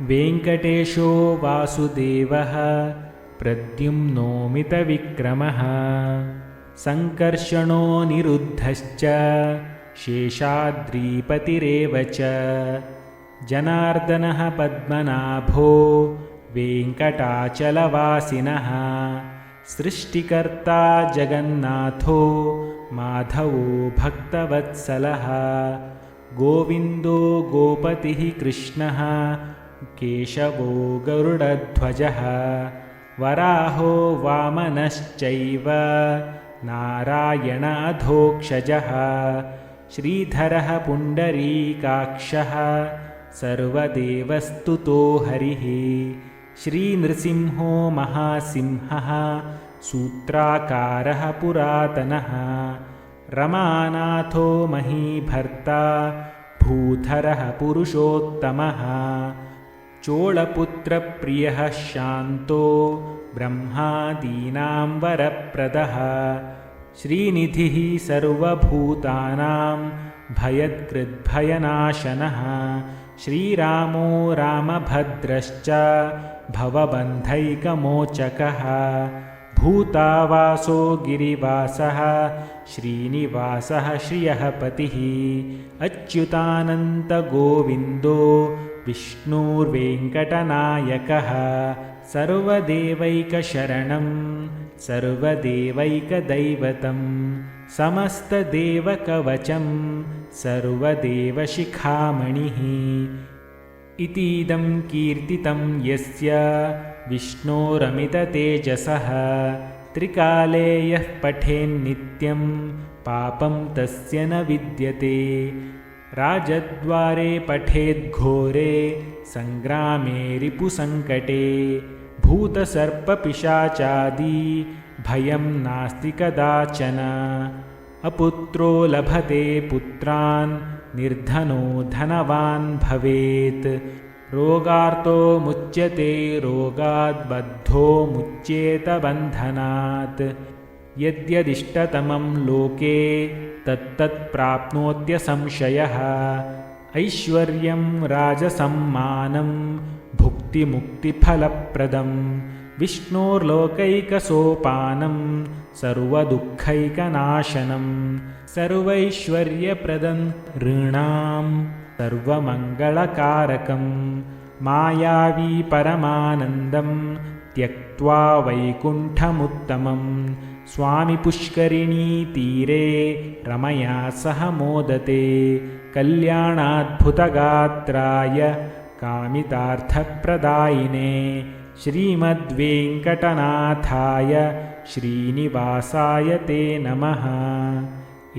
वेङ्कटेशो वासुदेवः प्रद्युम्नोमितविक्रमः। सङ्कर्षणो निरुद्धश्च शेषाद्रीपतिरेव च। जनार्दनः पद्मनाभो वेङ्कटाचलवासिनः। सृष्टिकर्ता जगन्नाथो माधवो भक्तवत्सलः। गोविन्दो गोपतिः कृष्णः केशवो गरुडध्वजः वराहो वामनश्चैव नारायण अधोक्षजः श्रीधरः पुण्डरीकाक्षः। सर्वदेवस्तुतो हरिः। श्रीनृसिंहो महासिंहः। सूत्राकारः पुरातनः। रमानाथो महीभर्ता। भूधरः पुरुषोत्तमः चोळपुत्रप्रियः शान्तो ब्रह्मादीनां वरप्रदः। श्रीनिधिः सर्वभूतानां भयद्कृद्भयनाशनः श्रीरामो रामभद्रश्च भवबन्धैकमोचकः। भूतावासो गिरिवासः श्रीनिवासः श्रियः पतिः। अच्युतानन्तगोविन्दो विष्णुर्वेङ्कटनायकः सर्वदेवैकशरणं सर्वदेवैकदैवतं समस्तदेवकवचं सर्वदेवशिखामणिः। इतीदं कीर्तितं यस्य विष्णोरमिततेजसः त्रिकाले यः पठेन्नित्यं पापं तस्य न विद्यते राजद्वारे पठेद्घोरे सङ्ग्रामे रिपुसङ्कटे भूतसर्पपिशाचादी भयं नास्ति कदाचन। अपुत्रो लभते पुत्रान् निर्धनो धनवान् भवेत्। रोगार्तो मुच्यते रोगाद्बद्धो मुच्येत बन्धनात् यद्यदिष्टतमं लोके तत्तत्प्राप्नोत्यसंशयः ऐश्वर्यं राजसम्मानं भुक्तिमुक्तिफलप्रदं। विष्णोर्लोकैकसोपानं सर्वदुःखैकनाशनं। सर्वैश्वर्यप्रदं ऋणां सर्वमङ्गलकारकं। मायावी परमानन्दं त्यक्त्वा स्वामिपुष्करिणीतीरे रमया सह मोदते कल्याणाद्भुतगात्राय कामितार्थप्रदायिने श्रीमद्वेङ्कटनाथाय श्रीनिवासाय ते नमः।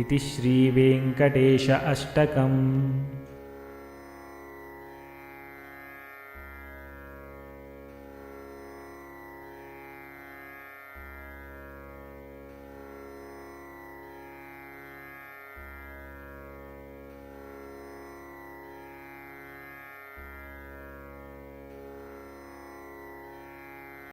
इति श्रीवेङ्कटेश अष्टकम्